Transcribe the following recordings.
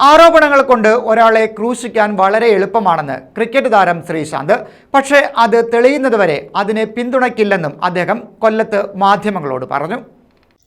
ആരോപണങ്ങൾ കൊണ്ട് ഒരാളെ ക്രൂശിക്കാൻ വളരെ എളുപ്പമാണെന്ന് ക്രിക്കറ്റ് താരം ശ്രീശാന്ത്. പക്ഷേ അത് തെളിയുന്നതുവരെ അതിനെ പിന്തുണയ്ക്കില്ലെന്നും അദ്ദേഹം കൊല്ലത്ത് മാധ്യമങ്ങളോട് പറഞ്ഞു.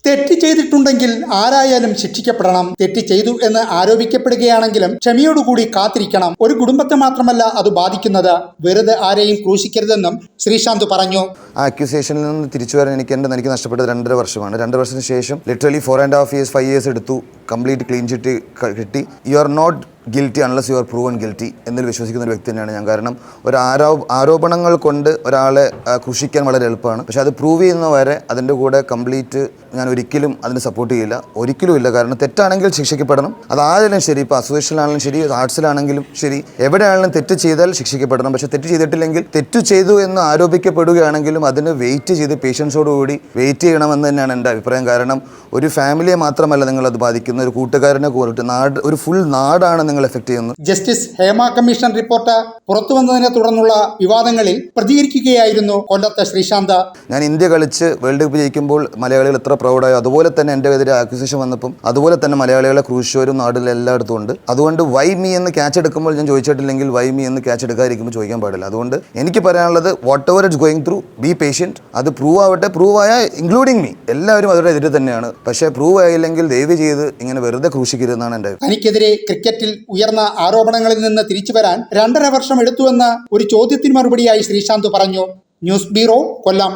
തെറ്റ് ചെയ്തിട്ടുണ്ടെങ്കിൽ ആരായാലും ശിക്ഷിക്കപ്പെടണം. തെറ്റ് ചെയ്തു എന്ന് ആരോപിക്കപ്പെടുകയാണെങ്കിലും ക്ഷമയോടുകൂടി കാത്തിരിക്കണം. ഒരു കുടുംബത്തെ മാത്രമല്ല അത് ബാധിക്കുന്നത്. വെറുതെ ആരെയും ക്രൂശിക്കരുതെന്നും ശ്രീശാന്ത് പറഞ്ഞു. ആ അക്യൂസേഷനിൽ നിന്ന് തിരിച്ചു വരാൻ എനിക്ക് എന്റെ എനിക്ക് നഷ്ടപ്പെട്ടത് രണ്ടര വർഷമാണ്. രണ്ട് വർഷത്തിന് ശേഷം literally four and half years five years എടുത്തു. കംപ്ലീറ്റ് ക്ലീൻ ചിറ്റ് കിട്ടി. You are not guilty unless you are proven guilty എന്നതിൽ വിശ്വസിക്കുന്ന ഒരു വ്യക്തി തന്നെയാണ് ഞാൻ. കാരണം ഒരു ആരോ ആരോപണങ്ങൾ കൊണ്ട് ഒരാളെ കൃഷിക്കാൻ വളരെ എളുപ്പമാണ്. പക്ഷേ അത് പ്രൂവ് ചെയ്യുന്ന വരെ അതിന്റെ കൂടെ കംപ്ലീറ്റ് ഞാൻ ഒരിക്കലും അതിന് സപ്പോർട്ട് ചെയ്യില്ല. ഒരിക്കലും ഇല്ല. കാരണം തെറ്റാണെങ്കിൽ ശിക്ഷിക്കപ്പെടണം. അത് ആരെങ്കിലും ശരി ഇപ്പോൾ അസോസിയേഷനിലാണെങ്കിലും ശരി ആർട്സിലാണെങ്കിലും ശരി. എവിടെയാണെങ്കിലും തെറ്റ് ചെയ്താൽ ശിക്ഷിക്കപ്പെടണം. പക്ഷേ തെറ്റ് ചെയ്തിട്ടില്ലെങ്കിൽ തെറ്റ് ചെയ്തു എന്ന് ആരോപിക്കപ്പെടുകയാണെങ്കിലും അതിന് വെയിറ്റ് ചെയ്ത് പേഷ്യൻസോടുകൂടി വെയിറ്റ് ചെയ്യണമെന്ന് തന്നെയാണ് എന്റെ അഭിപ്രായം. കാരണം ഒരു ഫാമിലിയെ മാത്രമല്ല നിങ്ങളത് ബാധിക്കുന്ന ഒരു കൂട്ടുകാരനെ കൂടിട്ട് നാട് ഒരു ഫുൾ നാടാണ് നിങ്ങൾ എഫക്ട് ചെയ്യുന്നത്. ജസ്റ്റിസ് ഹേമ കമ്മീഷൻ റിപ്പോർട്ട് പുറത്തു വന്നതിനെ തുടർന്നുള്ള വിവാദങ്ങളിൽ പ്രതികരിക്കുകയായിരുന്നു കൊല്ലത്തെ ശ്രീശാന്ത്. ഞാൻ ഇന്ത്യ കളിച്ച് വേൾഡ് കപ്പ് ജയിക്കുമ്പോൾ മലയാളികൾ എത്ര പ്രൗഡായോ അതുപോലെ തന്നെ എന്റെ എതിരെ ആക്വിസിഷൻ വന്നപ്പം അതുപോലെ തന്നെ മലയാളികളെ ക്രൂശ്വരും നാട്ടിൽ എല്ലായിടത്തും ഉണ്ട്. അതുകൊണ്ട് വൈ മീ എന്ന് ക്യാച്ച് എടുക്കുമ്പോൾ ഞാൻ ചോദിച്ചിട്ടില്ലെങ്കിൽ വൈ മീ എന്ന് ക്യാച്ച് എടുക്കാതിരിക്കുമ്പോൾ ചോദിക്കാൻ പാടില്ല. അതുകൊണ്ട് എനിക്ക് പറയാനുള്ളത് whatever it's going through be patient അത് പ്രൂവ് ആവട്ടെ പ്രൂവ് ആയ ഇൻക്ലൂഡിങ് മീ എല്ലാവരും അവരുടെ എതിരെ തന്നെയാണ്. പക്ഷേ പ്രൂവ് ആയില്ലെങ്കിൽ ദയവ് ചെയ്ത് ഇങ്ങനെ വെറുതെ ക്രൂശിക്കരുതെന്നാണ് അഭിപ്രായം. തനിക്കെതിരെ ക്രിക്കറ്റിൽ ഉയർന്ന ആരോപണങ്ങളിൽ നിന്ന് തിരിച്ചു വരാൻ രണ്ടര വർഷം എടുത്തുവെന്ന് ഒരു ചോദ്യത്തിന് മറുപടിയായി ശ്രീശാന്ത് പറഞ്ഞു ന്യൂസ് ബ്യൂറോ കൊല്ലം